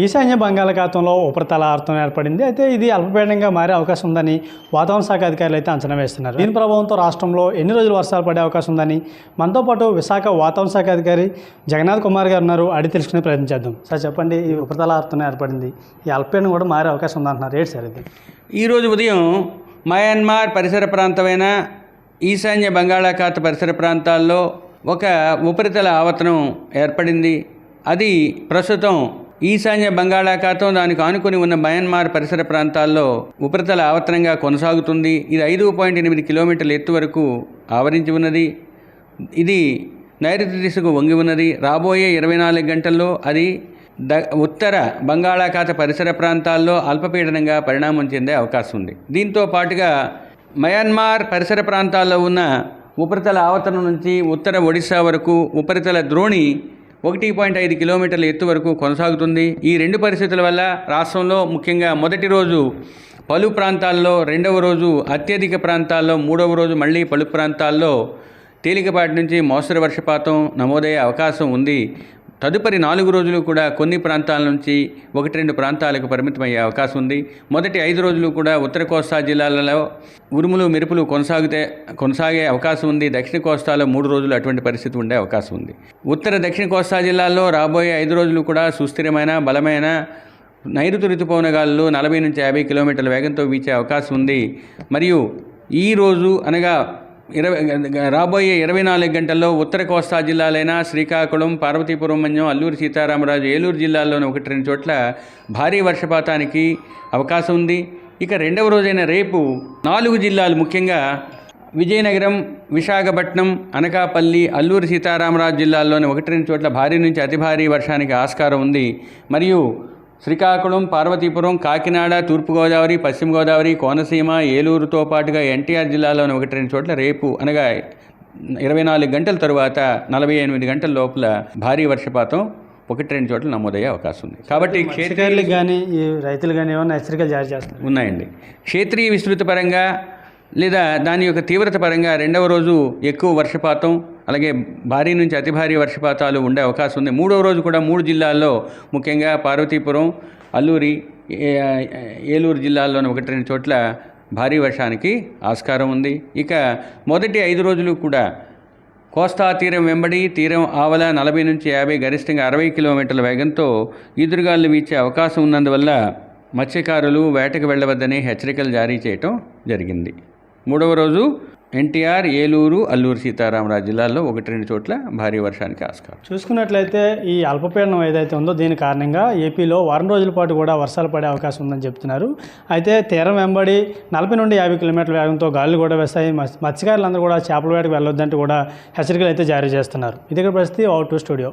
ఈశాన్య బంగాళాఖాతంలో ఉపరితల ఆవర్తనం ఏర్పడింది. అయితే ఇది అల్పపీడనంగా మారే అవకాశం ఉందని వాతావరణ శాఖ అధికారులు అయితే అంచనా వేస్తున్నారు. దీని ప్రభావంతో రాష్ట్రంలో ఎన్ని రోజులు వర్షాలు పడే అవకాశం ఉందని మనతో పాటు విశాఖ వాతావరణ శాఖ అధికారి జగన్నాథ్ కుమార్ గారు ఉన్నారు. అడిగి తెలుసుకునే ప్రయత్నం చేద్దాం. సార్ చెప్పండి ఈ ఉపరితల ఆవర్తనం ఏర్పడింది. ఈ అల్పపీడనం కూడా మారే అవకాశం ఉందంటున్నారు ఏంటి సార్ ఇది? ఈరోజు ఉదయం మయన్మార్ పరిసర ప్రాంతమైన ఈశాన్య బంగాళాఖాత పరిసర ప్రాంతాల్లో ఒక ఉపరితల ఆవర్తనం ఏర్పడింది. అది ప్రస్తుతం ఈశాన్య బంగాళాఖాతం దానికి ఆనుకుని ఉన్న మయన్మార్ పరిసర ప్రాంతాల్లో ఉపరితల ఆవర్తనంగా కొనసాగుతుంది. ఇది ఐదు పాయింట్ ఎనిమిది కిలోమీటర్ల ఎత్తు వరకు ఆవరించి ఉన్నది. ఇది నైరుతి దిశకు వంగి ఉన్నది. రాబోయే ఇరవై నాలుగు గంటల్లో అది ద ఉత్తర బంగాళాఖాత పరిసర ప్రాంతాల్లో అల్పపీడనంగా పరిణామం చెందే అవకాశం ఉంది. దీంతో పాటుగా మయన్మార్ పరిసర ప్రాంతాల్లో ఉన్న ఉపరితల ఆవర్తనం నుంచి ఉత్తర ఒడిశా వరకు ఉపరితల ద్రోణి ఒకటి పాయింట్ ఐదు కిలోమీటర్ల ఎత్తు వరకు కొనసాగుతుంది. ఈ రెండు పరిస్థితుల వల్ల రాష్ట్రంలో ముఖ్యంగా మొదటి రోజు పలు ప్రాంతాల్లో రెండవ రోజు అత్యధిక ప్రాంతాల్లో మూడవ రోజు మళ్ళీ పలు ప్రాంతాల్లో తేలికపాటి నుంచి మోస్తరు వర్షపాతం నమోదయ్యే అవకాశం ఉంది. తదుపరి నాలుగు రోజులు కూడా కొన్ని ప్రాంతాల నుంచి ఒకటి రెండు ప్రాంతాలకు పరిమితమయ్యే అవకాశం ఉంది. మొదటి ఐదు రోజులు కూడా ఉత్తర కోస్తా జిల్లాలలో ఉరుములు మెరుపులు కొనసాగితే కొనసాగే అవకాశం ఉంది. దక్షిణ కోస్తాలో మూడు రోజులు అటువంటి పరిస్థితి ఉండే అవకాశం ఉంది. ఉత్తర దక్షిణ కోస్తా జిల్లాల్లో రాబోయే ఐదు రోజులు కూడా సుస్థిరమైన బలమైన నైరుతి ఋతుపవనగాలు నలభై నుంచి యాభై కిలోమీటర్ల వేగంతో వీచే అవకాశం ఉంది. మరియు ఈ రోజు అనగా ఇరవై రాబోయే ఇరవై నాలుగు గంటల్లో ఉత్తర కోస్తా జిల్లాలైన శ్రీకాకుళం పార్వతీపురం మన్యం అల్లూరు సీతారామరాజు ఏలూరు జిల్లాల్లోని ఒకటి రెండు చోట్ల భారీ వర్షపాతానికి అవకాశం ఉంది. ఇక రెండవ రోజైన రేపు నాలుగు జిల్లాలు ముఖ్యంగా విజయనగరం విశాఖపట్నం అనకాపల్లి అల్లూరు సీతారామరాజు జిల్లాల్లోని ఒకటి రెండు చోట్ల భారీ నుంచి అతి భారీ వర్షానికి ఆస్కారం ఉంది. మరియు శ్రీకాకుళం పార్వతీపురం కాకినాడ తూర్పుగోదావరి పశ్చిమ గోదావరి కోనసీమ ఏలూరుతో పాటుగా ఎన్టీఆర్ జిల్లాలోని ఒకటి రెండు చోట్ల రేపు అనగా ఇరవై నాలుగు గంటల తరువాత నలభై ఎనిమిది గంటల లోపల భారీ వర్షపాతం ఒకటి రెండు చోట్ల నమోదయ్యే అవకాశం ఉంది. కాబట్టి క్షేత్రీయ క్షేత్రకారులకు కానీ రైతులు కానీ ఏమైనా హెచ్చరికలు జారీ చేస్తున్నారు? ఉన్నాయండి. క్షేత్రీయ విస్తృత పరంగా లేదా దాని యొక్క తీవ్రత పరంగా రెండవ రోజు ఎక్కువ వర్షపాతం అలాగే భారీ నుంచి అతి భారీ వర్షపాతాలు ఉండే అవకాశం ఉంది. మూడవ రోజు కూడా మూడు జిల్లాల్లో ముఖ్యంగా పార్వతీపురం అల్లూరి ఏలూరు జిల్లాల్లోని ఒకటి రెండు చోట్ల భారీ వర్షానికి ఆస్కారం ఉంది. ఇక మొదటి ఐదు రోజులు కూడా కోస్తా తీరం వెంబడి తీరం ఆవల నలభై నుంచి యాభై గరిష్టంగా అరవై కిలోమీటర్ల వేగంతో ఈదురుగాలు వీచే అవకాశం ఉన్నందువల్ల మత్స్యకారులు వేటకు వెళ్ళవద్దని హెచ్చరికలు జారీ చేయటం జరిగింది. మూడవ రోజు ఎన్టీఆర్ ఏలూరు అల్లూరు సీతారామరాజు జిల్లాల్లో ఒకటి రెండు చోట్ల భారీ వర్షానికి ఆస్కారం. చూసుకున్నట్లయితే ఈ అల్పపీడనం ఏదైతే ఉందో దీని కారణంగా ఏపీలో వారం రోజుల పాటు కూడా వర్షాలు పడే అవకాశం ఉందని చెప్తున్నారు. అయితే తీరం వెంబడి నలభై నుండి యాభై కిలోమీటర్ల వేగంతో గాలులు కూడా వేస్తాయి. మత్స్యకారులందరూ కూడా చేపల వేటకు వెళ్ళొద్దంటూ కూడా హెచ్చరికలు అయితే జారీ చేస్తున్నారు. ఇది పరిస్థితి అవుట్ టు స్టూడియో.